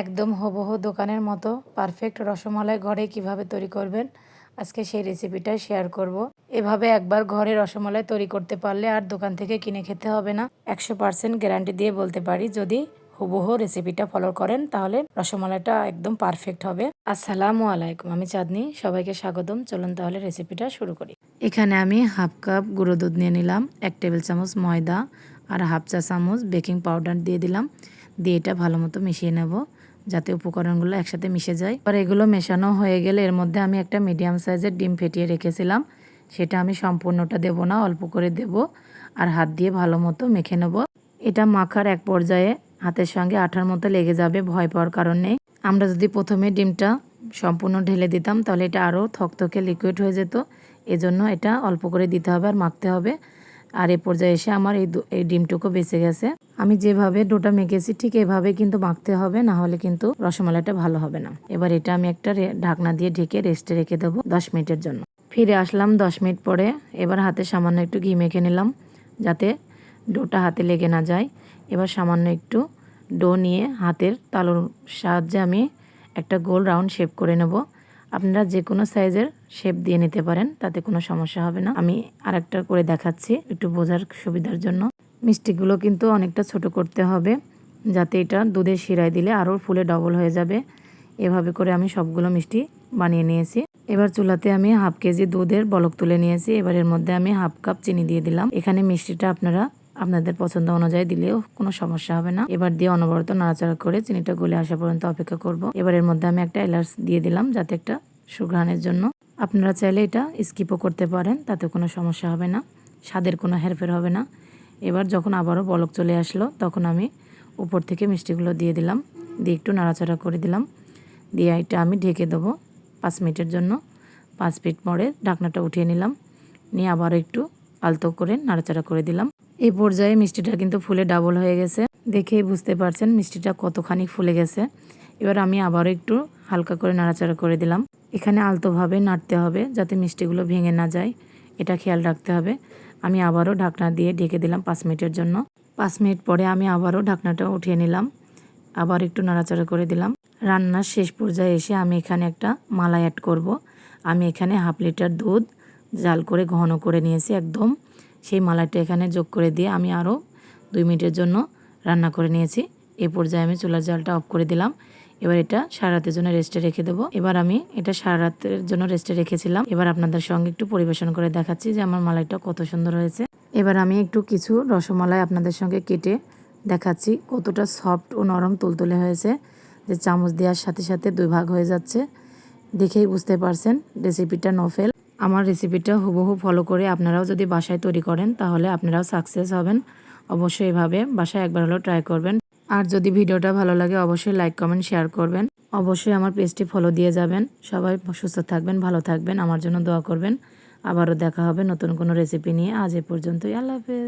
একদম হবহু দোকানের মতো পারফেক্ট রসমালাই ঘরে কীভাবে তৈরি করবেন, আজকে সেই রেসিপিটাই শেয়ার করব। এভাবে একবার ঘরে রসমালাই তৈরি করতে পারলে আর দোকান থেকে কিনে খেতে হবে না। একশো পার্সেন্ট গ্যারান্টি দিয়ে বলতে পারি, যদি হুবহু রেসিপিটা ফলো করেন, তাহলে রসমালাইটা একদম পারফেক্ট হবে। আসসালামু আলাইকুম, আমি চাঁদনি, সবাইকে স্বাগতম। চলুন তাহলে রেসিপিটা শুরু করি। এখানে আমি হাফ কাপ গুঁড়ো দুধ নিয়ে নিলাম, এক টেবিল চামচ ময়দা আর হাফ চা চামচ বেকিং পাউডার দিয়ে দিলাম। দিয়ে এটা ভালো মতো মিশিয়ে নেব। যাতে উপকরণগুলো একসাথে মিশে যায়। আর এগুলো মেশানো হয়ে গেলে এর মধ্যে আমি একটা মিডিয়াম সাইজের ডিম ফেটিয়ে রেখেছিলাম। সেটা আমি সম্পূর্ণটা দেব না, অল্প করে দেব আর হাত দিয়ে ভালো মতো মেখে নেব। এটা মাখার এক পর্যায়ে হাতের সঙ্গে আঠার মতো লেগে যাবে, ভয় পাওয়ার কারণে আমরা যদি প্রথমে ডিমটা সম্পূর্ণ ঢেলে দিতাম, তাহলে এটা আরও থকথকে লিকুইড হয়ে যেত। এজন্য এটা অল্প করে দিতে হবে আর মাখতে হবে। আর এ পর্যায়ে এসে আমার এই এই ডিমটুকু বেঁচে গেছে। আমি যেভাবে ডোটা মেখেছি ঠিক এভাবে কিন্তু মাখতে হবে, না হলে কিন্তু রসমালাইটা ভালো হবে না। এবার এটা আমি একটা ঢাকনা দিয়ে ঢেকে রেস্টে রেখে দেবো দশ মিনিটের জন্য। ফিরে আসলাম দশ মিনিট পরে। এবার হাতে সামান্য একটু ঘি মেখে নিলাম, যাতে ডোটা হাতে লেগে না যায়। এবার সামান্য একটু ডো নিয়ে হাতের তালুর সাহায্যে আমি একটা গোল রাউন্ড শেপ করে নেব। আপনারা যে কোনো সাইজের শেপ দিয়ে নিতে পারেন, তাতে কোনো সমস্যা হবে না। আমি আরেকটা করে দেখাচ্ছি একটু বোঝার সুবিধার জন্য। মিষ্টিগুলো কিন্তু অনেকটা ছোট করতে হবে, যাতে এটা দুধের শিরায় দিলে আরও ফুলে ডবল হয়ে যাবে। এভাবে করে আমি সবগুলো মিষ্টি বানিয়ে নিয়েছি। এবার চুলাতে আমি হাফ কেজি দুধের বলক তুলে নিয়েছি। এবার এর মধ্যে আমি হাফ কাপ চিনি দিয়ে দিলাম। এখানে মিষ্টিটা আপনারা আপনাদের পছন্দ অনুযায়ী দিলেও কোনো সমস্যা হবে না। এবার দিয়ে অনবরত নাড়াচাড়া করে চিনিটা গলে আসা পর্যন্ত অপেক্ষা করব। এবার এর মধ্যে আমি একটা এলাচ দিয়ে দিলাম যাতে একটা সুঘ্রাণের জন্য। আপনারা চাইলে এটা স্কিপও করতে পারেন তাতে কোনো সমস্যা হবে না। স্বাদের কোনো হেরফের হবে না। এবার যখন আবারও বলক চলে আসলো, তখন আমি উপর থেকে মিষ্টিগুলো দিয়ে দিলাম। দিয়ে একটু নাড়াচাড়া করে দিলাম। দিয়ে এটা আমি ঢেকে দেবো পাঁচ মিনিটের জন্য। পাঁচ মিনিট পরে ঢাকনাটা উঠিয়ে নিলাম। নিয়ে আবার একটু আলতো করে নাড়াচাড়া করে দিলাম। এই পর্যায়ে মিষ্টিটা কিন্তু ফুলে ডাবল হয়ে গেছে। দেখেই বুঝতে পারছেন মিষ্টিটা কতখানি ফুলে গেছে। এবার আমি আবারও একটু হালকা করে নাড়াচাড়া করে দিলাম। এখানে আলতোভাবে নাড়তে হবে যাতে মিষ্টিগুলো ভেঙে না যায়। এটা খেয়াল রাখতে হবে। আমি আবারও ঢাকনা দিয়ে ঢেকে দিলাম পাঁচ মিনিটের জন্য। পাঁচ মিনিট পরে আমি আবারও ঢাকনাটা উঠিয়ে নিলাম। আবার একটু নাড়াচাড়া করে দিলাম। রান্নার শেষ পর্যায়ে এসে আমি এখানে একটা মালা অ্যাড করব। আমি এখানে হাফ লিটার দুধ জাল করে ঘন করে নিয়েছি একদম। সেই মালাইটা এখানে যোগ করে দিয়ে আমি আরও দুই মিনিটের জন্য রান্না করে নিয়েছি। এই পর্যায়ে আমি চুলার জালটা অফ করে দিলাম। এবার এটা সারা রাতের জন্য রেস্টে রেখে দেবো। এবার আমি এটা সারা রাতের জন্য রেস্টে রেখেছিলাম। এবার আপনাদের সঙ্গে একটু পরিবেশন করে দেখাচ্ছি যে আমার মালাইটা কত সুন্দর হয়েছে। এবার আমি একটু কিছু রসমালাই আপনাদের সঙ্গে কেটে দেখাচ্ছি কতটা সফট ও নরম তুলতুলে হয়েছে। যে চামচ দেওয়ার সাথে সাথে দুই ভাগ হয়ে যাচ্ছে। দেখেই বুঝতে পারছেন রেসিপিটা নফেল আমার রেসিপিটা হুবহু ফলো করে আপনারাও যদি বাসায় তৈরি করেন, তাহলে আপনারাও সাকসেস হবেন। অবশ্যই এভাবে বাসায় একবার হলেও ট্রাই করবেন। আর যদি ভিডিওটা ভালো লাগে, অবশ্যই লাইক কমেন্ট শেয়ার করবেন। অবশ্যই আমার পেজটি ফলো দিয়ে যাবেন। সবাই সুস্থ থাকবেন, ভালো থাকবেন। আমার জন্য দোয়া করবেন। আবারও দেখা হবে নতুন কোনো রেসিপি নিয়ে। আজ এ পর্যন্তই। আল্লাহ হাফেজ।